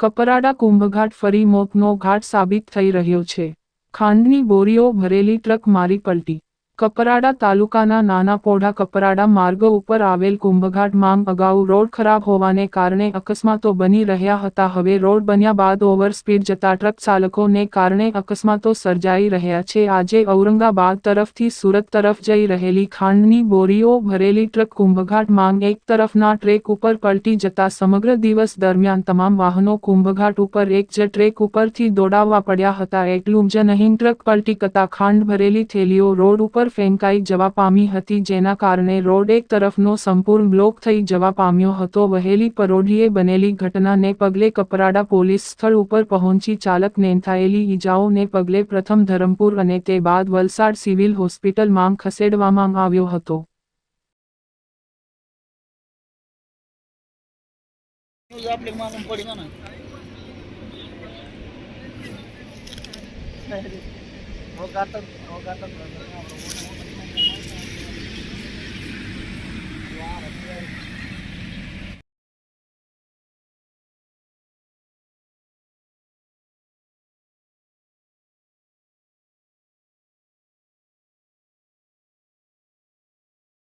કપરાડા કુંભઘાટ ફરી મોતનો ઘાટ સાબિત થઈ રહ્યો છે. ખાંડની બોરીઓ ભરેલી ટ્રક મારી પલટી. કપરાડા તાલુકાના નાના પોઢા કપરાડા માર્ગ ઉપર આવેલ કુંભઘાટ માંગ અગાઉ રોડ ખરાબ હોવાને કારણે અકસ્માતો બની રહ્યા હતા. હવે રોડ બન્યા બાદ ઓવર સ્પીડ જતા ટ્રક ચાલકોને કારણે અકસ્માતો સર્જાઈ રહ્યા છે. આજે ઔરંગાબાદ તરફથી સુરત તરફ જઈ રહેલી ખાંડની બોરીઓ ભરેલી ટ્રક કુંભઘાટ માંગ એક તરફના ટ્રેક ઉપર પલટી જતા સમગ્ર દિવસ દરમિયાન તમામ વાહનો કુંભઘાટ ઉપર એક જ ટ્રેક ઉપરથી દોડાવવા પડ્યા હતા. એટલું જ નહીં, ટ્રક પલટી કરતા ખાંડ ભરેલી થેલીઓ રોડ ઉપર ફેંકાઈ જવા પામી હતી જેના કારણે રોડ એક તરફનો સંપૂર્ણ બ્લોક થઈ જવા પામ્યો હતો. વહેલી પરોઢીએ બનેલી ઘટનાને પગલે કપરાડા પોલીસ સ્થળ ઉપર પહોંચી ચાલક થયેલી ઈજાઓને પગલે પ્રથમ ધરમપુર અને તે બાદ વલસાડ સિવિલ હોસ્પિટલમાં ખસેડવામાં આવ્યો હતો. આપણે માલુમ Богато, богато, богато.